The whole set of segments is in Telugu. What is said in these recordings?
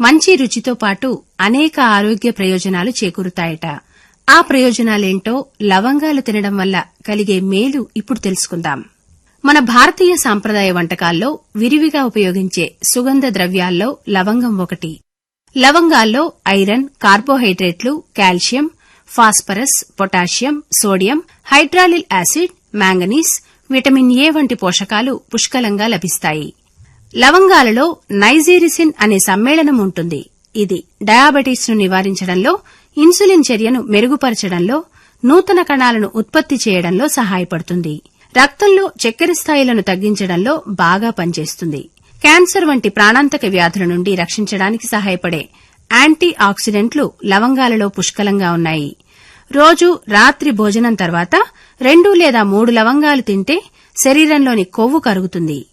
మంచి రుచితో పాటు అనేక ఆరోగ్య ప్రయోజనాలు చేకూరుతాయట. ఆ ప్రయోజనాలేంటో లవంగాలు తినడం వల్ల కలిగే మేలు ఇప్పుడు తెలుసుకుందాం. మన భారతీయ సాంప్రదాయ వంటకాల్లో విరివిగా ఉపయోగించే సుగంధ ద్రవ్యాల్లో లవంగం ఒకటి. లవంగాల్లో ఐరన్ కార్బోహైడ్రేట్లు కాల్షియం ఫాస్ఫరస్ పొటాషియం సోడియం హైడ్రాలిల్ యాసిడ్ మ్యాంగనీస్ విటమిన్ ఏ వంటి పోషకాలు పుష్కలంగా లభిస్తాయి. లవంగాలలో నైజీరిసిన్ అనే సమ్మేళనం ఉంటుంది. ఇది డయాబెటీస్ను నివారించడంలో ఇన్సులిన్ చర్యను మెరుగుపరచడంలో నూతన కణాలను ఉత్పత్తి చేయడంలో సహాయపడుతుంది. రక్తంలో చక్కెర స్థాయిలను తగ్గించడంలో బాగా పనిచేస్తుంది. క్యాన్సర్ వంటి ప్రాణాంతక వ్యాధుల నుండి రక్షించడానికి సహాయపడే యాంటీ ఆక్సిడెంట్లు లవంగాలలో పుష్కలంగా ఉన్నాయి. రోజు రాత్రి భోజనం తర్వాత రెండు లేదా మూడు లవంగాలు తింటే శరీరంలోని కొవ్వు కరుగుతుంది.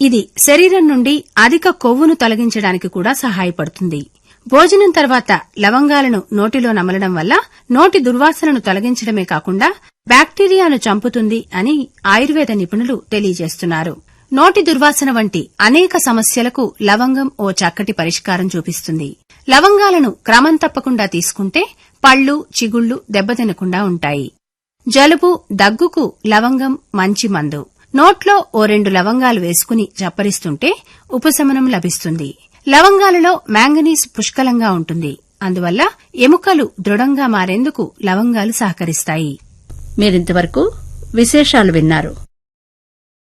ఇది శరీరం నుండి అధిక కొవ్వును తొలగించడానికి కూడా సహాయపడుతుంది. భోజనం తర్వాత లవంగాలను నోటిలో నమలడం వల్ల నోటి దుర్వాసనను తొలగించడమే కాకుండా బ్యాక్టీరియాను చంపుతుంది అని ఆయుర్వేద నిపుణులు తెలియజేస్తున్నారు. నోటి దుర్వాసన వంటి అనేక సమస్యలకు లవంగం ఓ చక్కటి పరిష్కారం చూపిస్తుంది. లవంగాలను క్రమం తప్పకుండా తీసుకుంటే పళ్ళు చిగుళ్ళు దెబ్బతినకుండా ఉంటాయి. జలుబు దగ్గుకు లవంగం మంచి మందు. నోట్లో ఓ రెండు లవంగాలు వేసుకుని చప్పరిస్తుంటే ఉపశమనం లభిస్తుంది. లవంగాలలో మ్యాంగనీస్ పుష్కలంగా ఉంటుంది. అందువల్ల ఎముకలు దృఢంగా మారేందుకు లవంగాలు సహకరిస్తాయి. మీరింతవరకు విశేషాలు విన్నారు.